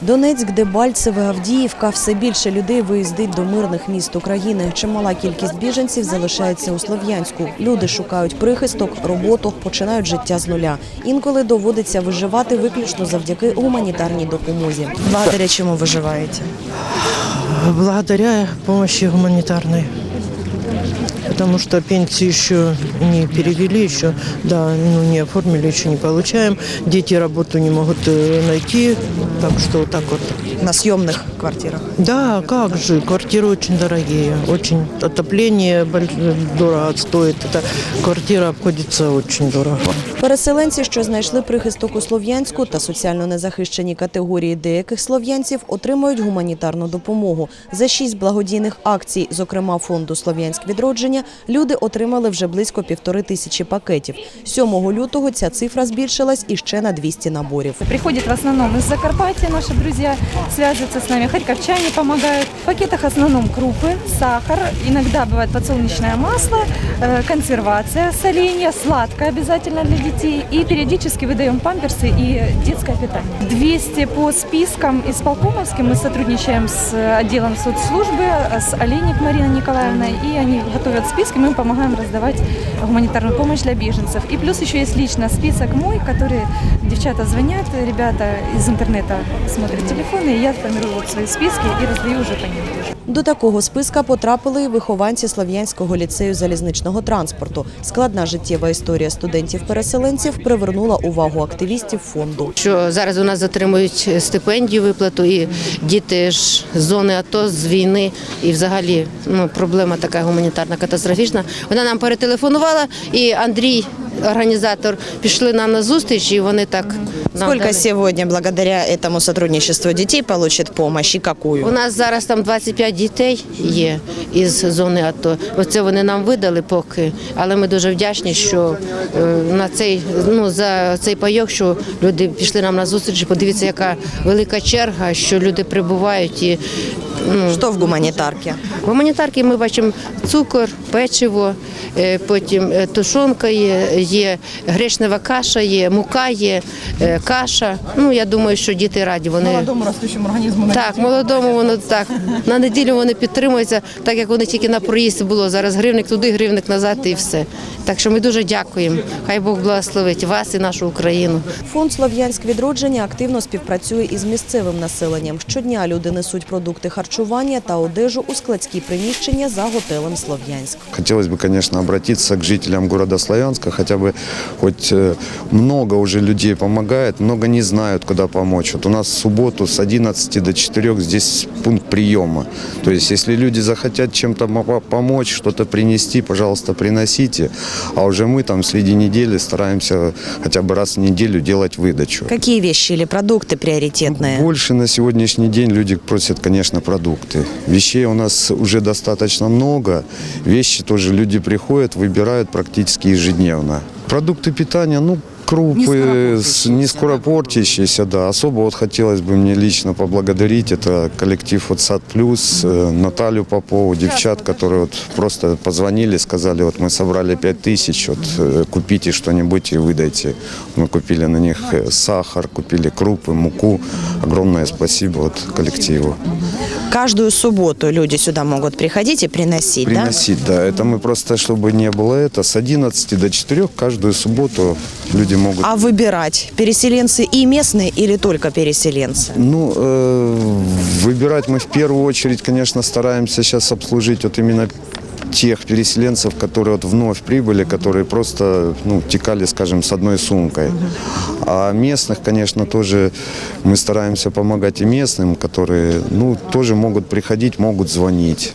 Донецьк, Дебальцеве, Авдіївка – все більше людей виїздить до мирних міст України. Чимала кількість біженців залишається у Слов'янську. Люди шукають прихисток, роботу, починають життя з нуля. Інколи доводиться виживати виключно завдяки гуманітарній допомозі. Благодаря чому виживаєте? благодаря помощи гуманитарной. Потому что пенсии еще не перевели, еще да, ну, не оформили, еще не получаем. Дети работу не могут э, найти, так что вот так вот. На зйомних квартирах. Да, как же, квартиры очень дорогие, очень. Отопление дорого стоит, эта квартира обходится очень дорого. Переселенці, що знайшли прихисток у Слов'янську та соціально незахищені категорії деяких слов'янців, отримують гуманітарну допомогу. За шість благодійних акцій, зокрема фонду Слов'янськ відродження, люди отримали вже близько півтори тисячі пакетів. 7 лютого ця цифра збільшилась іще на 200 наборів. Приходят в основном из Закарпатья наши друзья, связываются с нами, харьковчане помогают. В пакетах в основном крупы, сахар, иногда бывает подсолнечное масло, э, консервация, соленья, сладкое обязательно для детей. И периодически выдаем памперсы и детское питание. 200 по спискам исполкомовским мы сотрудничаем с отделом соцслужбы, с Олейник Мариной Николаевной, и они готовят списки, мы им помогаем раздавать гуманитарную помощь для беженцев. И плюс еще есть лично список мой, который девчата звонят, ребята из интернета смотрят телефоны, и я формирую свои списки и раздаю уже по ним. До такого списка потрапили і вихованці Слов'янського ліцею залізничного транспорту. Складна життєва історія студентів-переселенців привернула увагу активістів фонду. що зараз у нас затримують стипендію виплату, і діти ж з зони АТО, з війни, і взагалі ну, проблема така гуманітарна катастрофічна. Вона нам перетелефонувала, і Андрій, організатор, пішли нам на зустріч, і вони так нам Сколько дали. сегодня благодаря этому сотрудничеству детей получит помощь и У нас зараз там 25 дітей є із зони АТО. Оце вони нам видали поки, але ми дуже вдячні, що е, на цей ну за цей пайок, що люди пішли нам на зустріч. Подивіться, яка велика черга, що люди прибувають і. Ну, Что в гуманитарке? в гуманітарки ми бачимо цукор, печиво, е, потім е, тушонка є, є гречнева каша, є мука, є е, каша. Ну я думаю, що діти раді. Вони молодому ростущому організму. так, молодому воно так. На неділю вони підтримуються, так як вони тільки на проїзд було. Зараз гривник туди, гривник назад і все. Так що ми дуже дякуємо. Хай Бог благословить вас і нашу Україну. Фонд Слов'янськ відродження активно співпрацює із місцевим населенням. Щодня люди несуть продукти харчування та одежу у складські приміщення за готелем Слов'янськ. Хотелось бы, конечно, обратиться к жителям города Славянска, хотя бы хоть э, много уже людей помогает, много не знают, куда помочь. Вот у нас в субботу с 11 до 4 здесь пункт приема. То есть, если люди захотят чем-то мо- помочь, что-то принести, пожалуйста, приносите. А уже мы там среди недели стараемся хотя бы раз в неделю делать выдачу. Какие вещи или продукты приоритетные? Больше на сегодняшний день люди просят, конечно, продукты. Вещей у нас уже достаточно много. Вещи тоже люди приходят, выбирают практически ежедневно. Продукты питания, ну, крупы, не скоропортящиеся, да. Особо вот хотелось бы мне лично поблагодарить, это коллектив вот Сад Плюс, э, Наталью Попову, девчат, которые вот просто позвонили, сказали, вот мы собрали 5 тысяч, вот э, купите что-нибудь и выдайте. Мы купили на них э, сахар, купили крупы, муку. Огромное спасибо вот коллективу. Каждую субботу люди сюда могут приходить и приносить, Приносить, да. Это мы просто, чтобы не было это, с 11 до 4 каждую субботу люди могут... да? А выбирать, переселенцы и местные или только переселенцы? Ну, э, выбирать мы в первую очередь, конечно, стараемся сейчас обслужить вот именно тех переселенцев, которые вот вновь прибыли, которые просто ну, текали, скажем, с одной сумкой. А местных, конечно, тоже мы стараемся помогать и местным, которые ну, тоже могут приходить, могут звонить.